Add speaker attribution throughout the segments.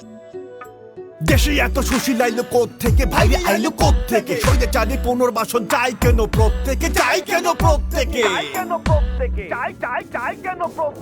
Speaker 1: Thank you. দেশে এত সুশীল আইলো কোথ থেকে ভাইরে আইলো কোথ থেকে সইদে চাঁদে পুনর্বাসন চাই কেন প্রত্যেকে? চাই কেন প্রত্যেকে?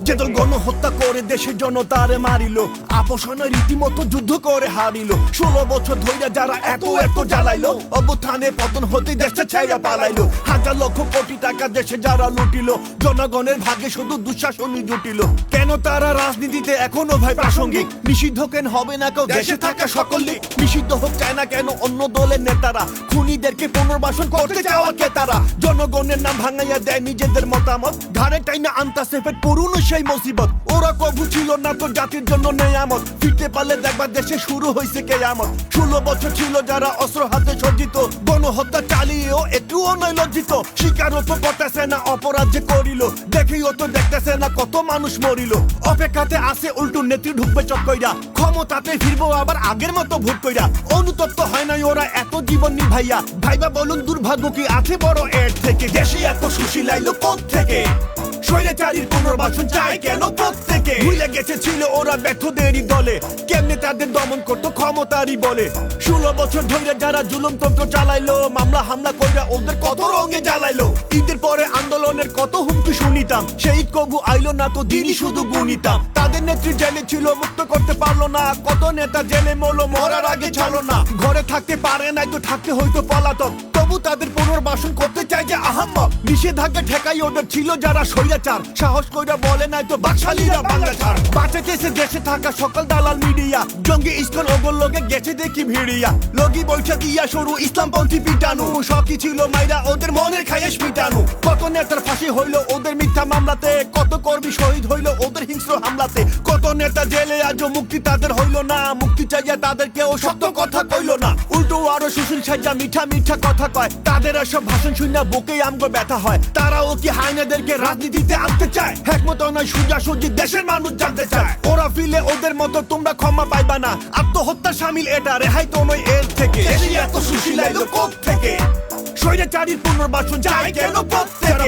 Speaker 1: যে দল গণহত্যা করে দেশের জনতারে মারিল আপোষণে রীতিমতো যুদ্ধ করে হারিল। ষোলো বছর ধরে যারা এত এত জ্বালাইলো অবস্থানে পতন হতে দেশটা ছাইরা পালাইলো। হাজার লক্ষ কোটি টাকা দেশে যারা লুটিল জনগণের ভাগে শুধু দুঃশাসনই জুটিল। কেন তারা রাজনীতিতে এখনও ভাই প্রাসঙ্গিক? নিষিদ্ধ কেন হবে না কেউ? দেশে থাকা দিক নিষিদ্ধ হোক, চায় না কেন অন্য দলের নেতারা? খুনিদেরকে পুনর্বাসন করতে চাওয়া কে তারা? জনগণের নাম ভাঙাইয়া দেয় নিজেদের মতামত। ঘাড়ে টাইনা আনতাছে ফের পুরনো সেই মুসিবত। ওরা কবু ছিল না তো জাতির জন্য নেয়ামত। ফিরতে পারলে দেখবা দেশে শুরু হয়েছে কেয়ামত। ষোলো বছর ছিল যারা অস্ত্র হাতে সজ্জিত। গণহত্যা চালিয়েও একটুও নয় লজ্জিত। স্বীকারও তো করতেছে না, অপরাধ যে করিল। দেখেও তো দেখতেছে না কত মানুষ মরিল। অপেক্ষাতে আসে উল্টো নেত্রী ঢুকবে চক্কইরা। ক্ষমতাতে ফিরবো আবার আগের মতো ভোট কইরা। অনুতপ্ত হয় নাই ওরা এত জীবন নিভাইয়া। ভাইবা বলুন, দুর্ভাগ্য কি আছে বড় এর থেকে? দেশে এত সুশীল আইলো কোথ থেকে স্বৈরাচারীর পুনর্বাসন চায় কেন প্রত্যেকে ভুলে গেছে ছিল ওরা ব্যর্থদেরই দলে। কেমনে তাদের দমন করতো ক্ষমতারই বলে। ষোলো বছর ধরে যারা জুলুমতন্ত্র চালাইলো, মামলা হামলা কইরা ওদের কত রঙে জ্বালাইলো। ঈদের পরে আন্দোলনের কত হুমকি শুনিতাম। সেই কবু আইলো না তো দিনই শুধু গুনিতাম। তাদের নেত্রী জেলে ছিল, মুক্ত করতে পারল না। কত নেতা জেলে মরলো, মরার আগে ছাড়লো না। ঘরে থাকতে পারে নাই তো থাকতে হয়তো পলাতক। তবু তাদের পুনর্বাসন করতে নিষেধাজ্ঞা ঠেকাই ওদের ছিল যারা স্বৈরাচার। সাহস কইরা বলে নাই তো বাকশালীরা বাংলা ছাড়। বাঁচাতেছে দেশে থাকা সকল দালাল মিডিয়া, জঙ্গি ইস্কন ওগল লোকে গেছে দেখি ভিড়িয়া। লগি বৈঠা ইয়া সরু ইসলামপন্থী পিটানু। সবই ছিল মাইরা ওদের মনের খায়েশ মিটানু। কত নেতার ফাঁসি হইল ওদের মিথ্যা মামলাতে। কত শহীদ হইল ওদের হিংস্র হামলাতে। কত নেতা জেলে আজও মুক্তি তাদের হইল না। মুক্তি চাইয়া তাদের কেউ সত্য কথা কইল না। উল্টো আরও সুশীল সাজা মিঠা মিঠা কথা কয়। তাদের সব ভাষণ শুনে বুকে আমগো ব্যথা হয়। তারাও কি হাইনাদেরকে রাজনীতিতে আনতে চায়? একমত নয় সোজা সুজি দেশের মানুষ জানতে চায়। ওরা ফিলে ওদের মতো তোমরা ক্ষমা পাইবা না। আত্মহত্যা সামিল এটা, রেহাই তো নয় এর থেকে। এত সুশীল কোথ থেকে স্বৈরাচারীর পুনর্বাসন চায় কেন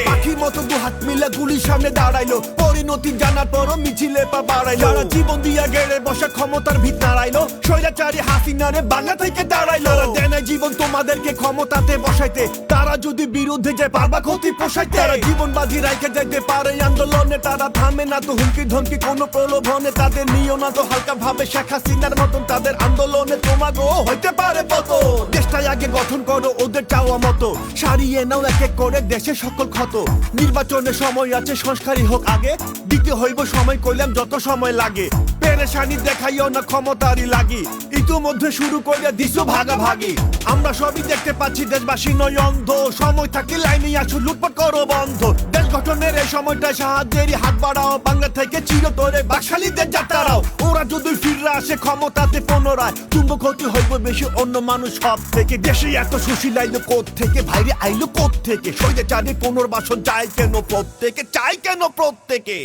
Speaker 1: পাখির মতো দু হাত মিলে গুলির সামনে দাঁড়াইলো পরিণতি জানার পরও মিছিলে পা বাড়াইলো। যারা জীবন দিয়া গেড়ে বসা ক্ষমতার ভিত নাড়াইলো স্বৈরাচারী হাসিনারে বাংলা থেকে দাঁড়াইলো তারা জীবন তোমাদেরকে ক্ষমতাতে বসাইতে তারা যদি বিরুদ্ধে যায় পারবা ক্ষতি পোষাইতে। তারা জীবন বাজি রাইখে যাইতে পারে আন্দোলনে তারা থামে না তো হুমকি ধমকি কোনো প্রলোভনে তাদের নিও না তো হালকা ভাবে শেখ হাসিনার মতন তাদের আন্দোলনে তোমাকেও হইতে পারে পত দেশটাই আগে গঠন করো ওদের চাওয়া মতো। সারিয়ে নাও এক করে দেশে সকল ক্ষত। নির্বাচনের সময় আছে, সংস্কারই হোক আগে। দিতে হইব সময়, কইলাম যত সময় লাগে। পেরেশানি দেখাইও না ক্ষমতারই লাগি। ইতিমধ্যে শুরু করে দিস ভাগাভাগি। আমরা সবই দেখতে পাচ্ছি, দেশবাসী নয় অন্ধ। সময় থাকে লাইনে আসু, লুটপাট করো বন্ধ। দেশ গঠনের এই সময়টা সাহায্যেরই হাত বাড়াও। বাংলা থেকে চিরতরে বাকশালীদের ফিরে আসে ক্ষমতাতে পুনরায় তুম্ব ক্ষতি হইব বেশি অন্য মানুষ সব থেকে। দেশে এত সুশীল আইলো কোথ থেকে ভাইরে আইলো কোথ থেকে সৈদে চাঁদে পুনর্বাসন চাই কেন প্রত্যেকে? চাই কেন প্রত্যেকে?